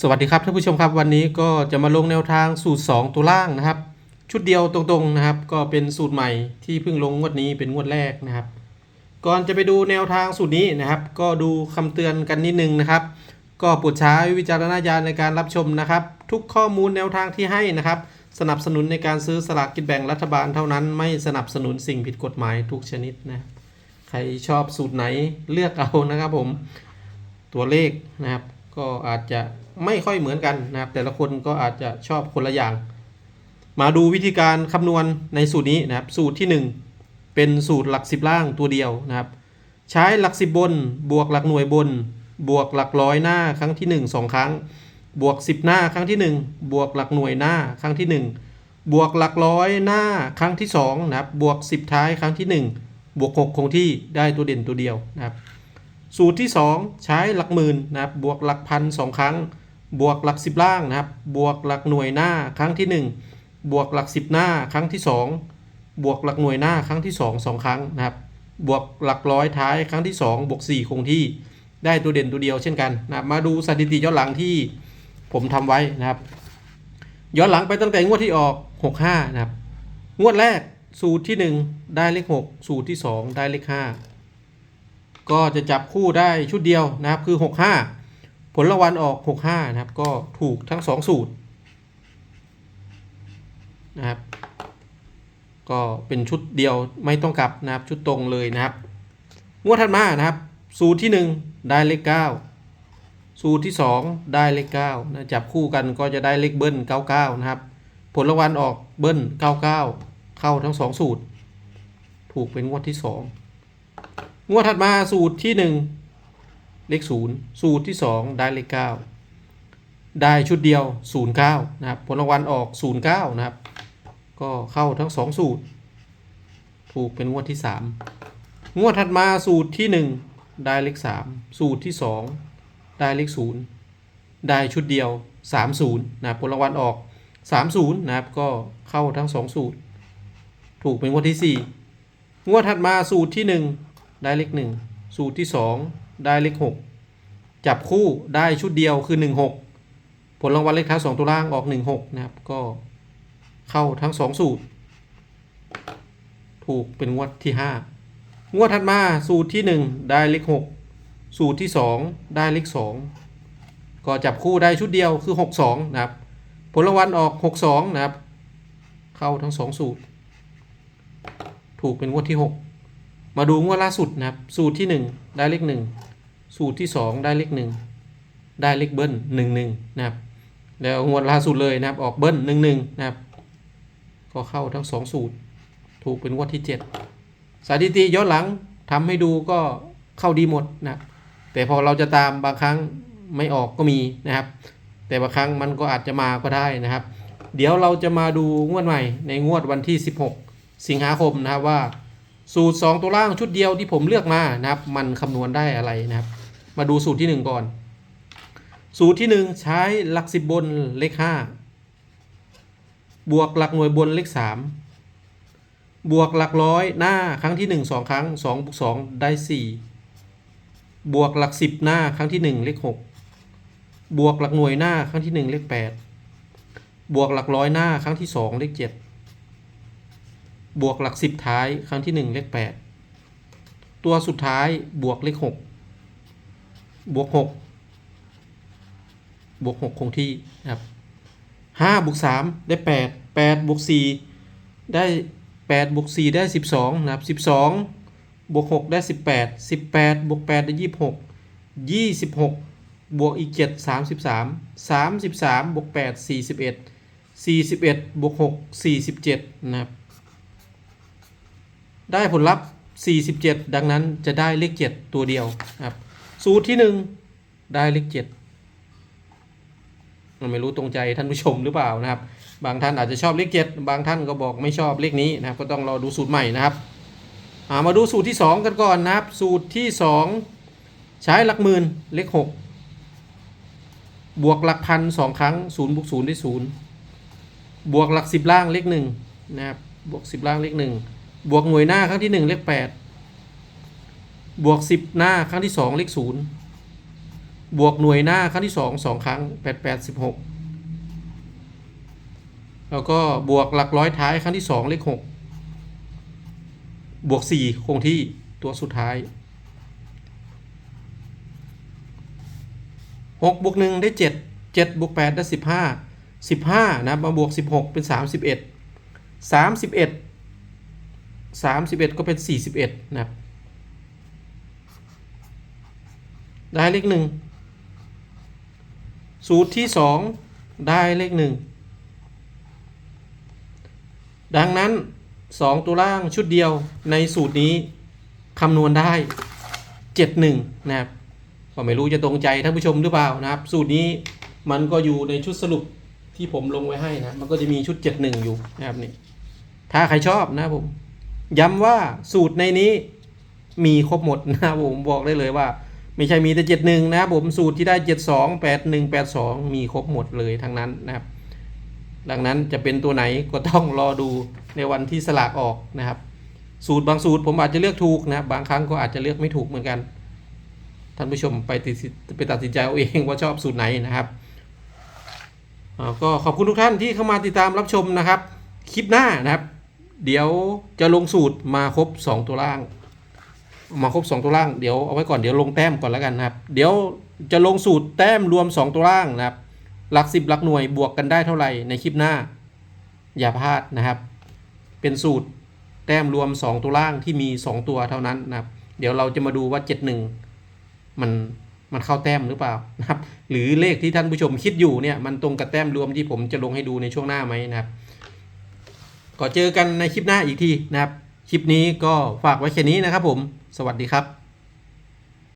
สวัสดีครับท่านผู้ชมครับวันนี้ก็จะมาลงแนวทางสูตร 2 ตัวล่างนะครับ ชุดเดียวตรงๆนะครับ ก็เป็นสูตรใหม่ที่เพิ่งลงงวดนี้เป็นงวดแรกนะครับ ก่อนจะไปดูแนวทางสูตรนี้นะครับ ก็ดูคำเตือนกันนิดนึงนะครับ ก็โปรดใช้วิจารณญาณในการรับชมนะครับ ทุกข้อมูลแนวทางที่ให้นะครับ สนับสนุนในการซื้อสลากกินแบ่งรัฐบาลเท่านั้นไม่สนับสนุนสิ่งผิดกฎหมายทุกชนิดนะใครชอบสูตรไหนเลือกเอานะครับผมตัวเลขนะครับ ก็อาจจะไม่ค่อยเหมือนกันนะครับ แต่ละคนก็อาจจะชอบคนละอย่าง มาดูวิธีการคำนวณในสูตรนี้นะครับ สูตรที่ 1 เป็นสูตรหลักสิบล่างตัวเดียวนะครับ ใช้หลักสิบบน บวกหลักหน่วยบน บวกหลักร้อยหน้าครั้งที่ 1 2 ครั้ง บวก 10 หน้าครั้งที่ 1 บวกหลักหน่วยหน้าครั้งที่ 1 บวกหลักร้อยหน้าครั้งที่2นะครับ บวก 10 ท้ายครั้งที่ 1 บวก 6 คงที่ได้ตัวเด่นตัวเดียวนะครับ สูตรที่ 2 ใช้หลักหมื่นนะครับบวกหลักพันสองครั้ง บวกหลักสิบล่างนะครับ บวกหลักหน่วยหน้าครั้งที่ 1 บวกหลักสิบหน้าครั้งที่ 2 บวกหลักหน่วยหน้าครั้งที่ 2 2 ครั้งนะครับ บวกหลักร้อยท้ายครั้งที่ 2 บวก 4 คงที่ได้ตัวเด่นตัวเดียวเช่นกันนะครับมาดูสถิติย้อนหลังที่ผมทำไว้นะครับ ย้อนหลังไปตั้งแต่งวดที่ออก 65 นะครับ งวดแรกสูตรที่ 1 ได้เลข 6 สูตรที่ 2 ได้เลข 5 ก็จะจับคู่ได้ชุดเดียวนะครับคือ 65 ผลรางวัลออก 65 นะครับ ก็ถูกทั้ง 2 สูตรนะครับ ก็เป็นชุดเดียวไม่ต้องกลับนะครับชุดตรงเลยนะครับงวดถัดมานะครับ สูตรที่ 1 ได้เลข 9 สูตรที่ 2 ได้เลข9นะจับคู่กันก็จะได้เลขเบิ้ล99 นะครับ ผลรางวัลออกเบิ้ล99 เข้าทั้ง 2 สูตร ถูกเป็นงวดที่ 2 งวดถัดมาสูตรที่ 1 เลข 0 สูตรที่ 2 ได้เลข 9 ได้ชุดเดียว 09 นะครับ ผลรางวัลออก 09 นะครับ ก็เข้าทั้ง 2 สูตร ถูกเป็นงวดที่ 3 งวดถัดมาสูตรที่ 1 ได้เลข 3 สูตรที่ 2 ได้เลข 0 ได้ชุดเดียว 30 นะครับ ผลรางวัลออก 30 นะครับ ก็เข้าทั้ง 2 สูตร ถูกเป็นงวดที่ 4 งวดถัดมาสูตรที่ 1 ได้เลข1สูตรที่2ได้เลข6จับคู่ได้ชุดเดียวคือ16ผลรางวัลเลขท้าย2ตัวล่างออก16นะครับ ก็เข้าทั้ง2สูตร ถูกเป็นงวดที่5งวดถัดมาสูตรที่1ได้เลข6สูตรที่2ได้เลข2ก็จับคู่ได้ชุดเดียวคือ 62 นะครับ ผลรางวัลออก 62 นะครับ เข้าทั้ง 2 สูตร ถูกเป็นงวดที่ 6 มาดูงวดล่าสุดนะครับ สูตรที่ 1 ได้เลข 1 สูตรที่ 2 ได้เลข 1 ได้เลขเบิ้ล11นะครับ แล้วงวดล่าสุดเลยนะครับ ออกเบิ้ล11นะครับ ก็เข้าทั้ง 2 สูตร ถูกเป็นงวดที่ 7 สถิติย้อนหลังทำให้ดูก็เข้าดีหมดนะครับแต่พอเราจะตามบางครั้งไม่ออกก็มีนะครับ แต่บางครั้งมันก็อาจจะมาก็ได้นะครับ เดี๋ยวเราจะมาดูงวดใหม่ในงวดวันที่ 16 สิงหาคมนะครับว่า สูตร 2 ตัวล่างชุดเดียวที่ผมเลือกมานะครับ มันคำนวณได้อะไรนะครับ มาดูสูตรที่ 1 ก่อน สูตรที่ 1 ใช้หลัก 10 บนเลข 5 บวกหลักหน่วยบนเลข 3 บวกหลักร้อยหน้าครั้งที่ 1 2 ครั้ง2บวก2ได้ 4 บวกหลัก 10 หน้าครั้งที่ 1 เลข 6 บวกหลักหน่วยหน้าครั้งที่ 1 เลข 8 บวกหลักร้อยหน้าครั้งที่ 2 เลข 7 บวกหลัก10ท้ายครั้งที่1เลข8ตัวสุดท้ายบวกเลข6บวก6บวก6คงที่นะครับ5บวก3ได้8 8บวก4ได้8บวก4ได้12นะครับ12บวก6ได้18 18บวก8ได้26 26บวกอีก7 33 33บวก8 41 41บวก6 47นะครับ ได้ผลลัพธ์ 47 ดังนั้นจะได้เลข 7 ตัวเดียวครับ สูตรที่ 1 ได้เลข7ไม่รู้ตรงใจท่านผู้ชมหรือเปล่านะครับ บางท่านอาจจะชอบเลข 7 บางท่านก็บอกไม่ชอบเลขนี้นะครับ ก็ต้องรอดูสูตรใหม่นะครับามาดูสูตรที่ 2 กันก่อนนะครับ สูตรที่ 2 ใช้หลักหมื่นเลข 6 บวกหลักพันสองครั้ง0บวก0ได้0บวกหลัก 10 ล่างเลข1นะครับบวก 10 ล่างเลข1 บวกหน่วยหน้าครั้งที่1เลข8บวก10หน้าครั้งที่2เลข0บวกหน่วยหน้าครั้งที่สองสองครั้งแปดแปดสิบหกแล้วก็บวกหลักร้อยท้ายครั้งที่สองเลขหกบวกสี่คงที่ตัวสุดท้ายหกบวกหนึ่งได้เจ็ดเจ็ดบวกแปดได้สิบห้าสิบห้านะมาบวกสิบหกเป็นสามสิบเอ็ดสามสิบเอ็ด สามสิบเอ็ดก็เป็นสี่สิบเอ็ดนะครับ ได้เลขหนึ่งสูตรที่สองได้เลขหนึ่งดังนั้นสองตัวล่างชุดเดียวในสูตรนี้คำนวณได้เจ็ดหนึ่งนะครับก็ไม่รู้จะตรงใจท่านผู้ชมหรือเปล่านะครับ สูตรนี้มันก็อยู่ในชุดสรุปที่ผมลงไว้ให้นะ มันก็จะมีชุดเจ็ดหนึ่งอยู่นะครับนี่ถ้าใครชอบนะครับผม ย้ำว่าสูตรในนี้มีครบหมดนะครับผมบอกได้เลยว่า ไม่ใช่มีแต่เจ็ดหนึ่งนะครับผมสูตรที่ได้เจ็ดสองแปดหนึ่งแปดสองมีครบหมดเลยทั้งนั้นนะครับ ดังนั้นจะเป็นตัวไหนก็ต้องรอดูในวันที่สลากออกนะครับ สูตรบางสูตรผมอาจจะเลือกถูกนะครับบางครั้งก็อาจจะเลือกไม่ถูกเหมือนกัน ท่านผู้ชมไปติดไปตัดสินใจเอาเองว่าชอบสูตรไหนนะครับก็ขอบคุณทุกท่านที่เข้ามาติดตามรับชมนะครับ คลิปหน้านะครับ เดี๋ยวจะลงสูตรมาครบ 2 ตัวล่าง มาครบ 2 ตัวล่างเดี๋ยวเอาไว้ก่อนเดี๋ยวลงแต้มก่อนแล้วกันนะครับ เดี๋ยวจะลงสูตรแต้มรวม 2 ตัวล่างนะครับ หลักสิบหลักหน่วยบวกกันได้เท่าไหร่ในคลิปหน้า อย่าพลาดนะครับ เป็นสูตรแต้มรวม 2 ตัวล่างที่มี 2 ตัวเท่านั้นนะครับ เดี๋ยวเราจะมาดูว่า 71 มันมันเข้าแต้มหรือเปล่านะครับ หรือเลขที่ท่านผู้ชมคิดอยู่เนี่ยมันตรงกับแต้มรวมที่ผมจะลงให้ดูในช่วงหน้าไหมนะครับ ก็เจอกันในคลิปหน้าอีกทีนะครับ คลิปนี้ก็ฝากไว้แค่นี้นะครับผม สวัสดีครับ